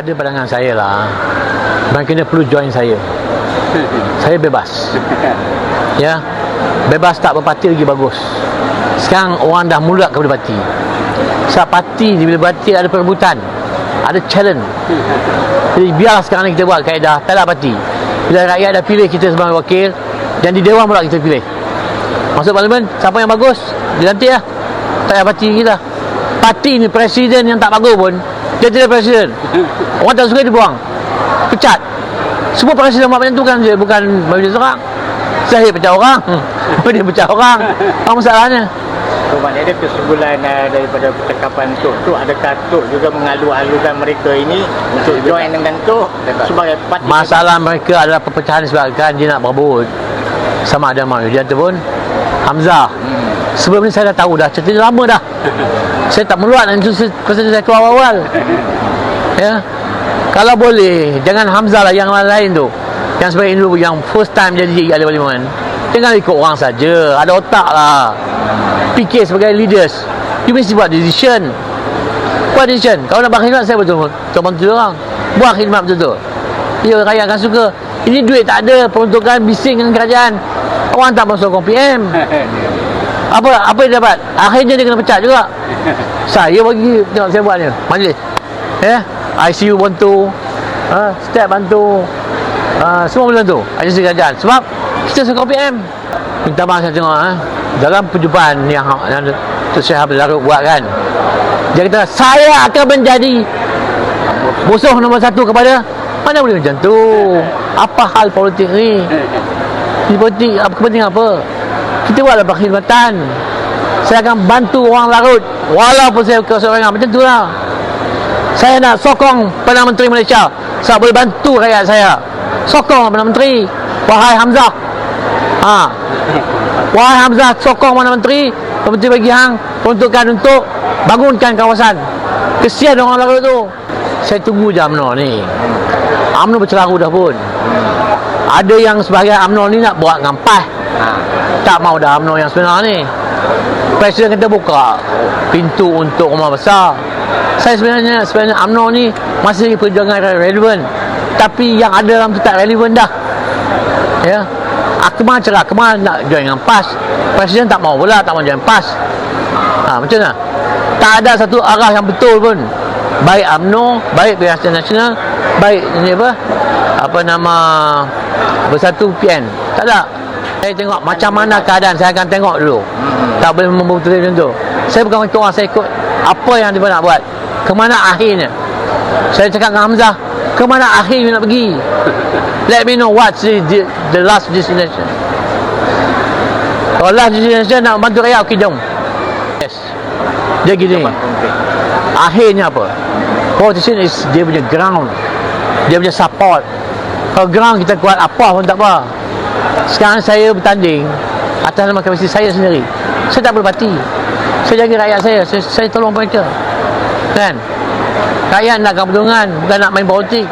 pada pandangan saya lah. Mereka kena perlu join saya. Saya bebas. Ya. Bebas tak berparti lagi bagus. Sekarang orang dah mulat kepada parti. Sebab parti ni bila parti ada perebutan Ada challenge. Jadi biarlah sekarang ni kita buat kaedah Tak ada parti. Bila rakyat dah pilih kita sebagai wakil Dan di Dewan pula kita pilih. Masuk parlimen Siapa yang bagus Dilantik lah. Tak payah parti kita Parti ni presiden yang tak bagus pun Dia tidak presiden. Orang tak suka dia buang. Pecat. Semua presiden buat macam tu kan dia Bukan Majlis Serak. Saya pecat orang. Dia pecat orang? Apa masalahnya? So, maknanya kesimpulan uh, daripada percakapan Tok? Tu adakah Tok juga mengalu-alukan mereka ini untuk join dengan Tok sebagai parti Masalah mereka adalah perpecahan sebabkan dia nak berebut. Sama ada Mak Yudian pun. Hamzah. Sebelum ni saya dah tahu dah, cerita lama dah. saya tak meluat dan itu pasal saya keluar awal. Ya. Kalau boleh, jangan Hamzah lah yang lain tu. Yang sebagai dulu yang first time jadi ahli parlimen. Jangan ikut orang saja, ada otak lah. Fikir sebagai leaders. You mesti buat decision. Buat decision. Kalau nak berkhidmat, saya betul betul bantu dia orang. Buat khidmat betul-betul. Ya, rakyat akan suka. Ini duit tak ada, peruntukan bising dengan kerajaan. Orang tak masuk PM. Apa apa dia dapat? Akhirnya dia kena pecat juga. Saya bagi tengok saya buatnya. Majlis. Ya. ICU bantu. Ha, step bantu. Ha, semua boleh bantu. Agensi kerajaan. Sebab kita suka PM. Minta maaf saya tengok ha. Dalam perjumpaan yang yang tu saya Abdul Larut buat kan. Dia kata saya akan menjadi musuh nombor satu kepada mana boleh macam tu apa hal politik ni politik apa kepentingan apa kita buatlah perkhidmatan. Saya akan bantu orang larut walaupun saya keseorangan macam tu lah. Saya nak sokong Perdana Menteri Malaysia. Sebab boleh bantu rakyat saya. Sokong Perdana Menteri. Wahai Hamzah. Ha. wahai Hamzah sokong Perdana Menteri. Perdana Menteri bagi hang peruntukan untuk bangunkan kawasan. Kesian orang larut tu. Saya tunggu je UMNO ni. UMNO bercelaru dah pun. Ada yang sebagai UMNO ni nak buat ngampas Ha. tak mau dah UMNO yang sebenar ni. Presiden kata buka pintu untuk rumah besar. Saya sebenarnya sebenarnya UMNO ni masih perjuangan relevan. Tapi yang ada dalam tu tak relevan dah. Ya. Akmal cerah Akmal nak join dengan PAS. Presiden tak mau pula tak mau join PAS. Ha, macam mana? Tak ada satu arah yang betul pun. Baik UMNO baik Perhatian Nasional baik ini apa apa nama bersatu PN tak ada saya tengok macam mana keadaan saya akan tengok dulu. Tak boleh memutuskan macam tu. Saya bukan ikut orang saya ikut apa yang dia nak buat. Ke mana akhirnya? Saya cakap dengan Hamzah ke mana akhirnya nak pergi? Let me know what's the, the, the last destination. Kalau last destination nak bantu rakyat okey jom. Yes. Dia gini. Akhirnya apa? Politician is dia punya ground. Dia punya support. Kalau ground kita kuat apa pun tak apa sekarang saya bertanding atas nama komisi saya sendiri. Saya tak berparti saya jaga rakyat saya. Saya, saya tolong mereka. Kan? Rakyat nak pertolongan bukan nak main politik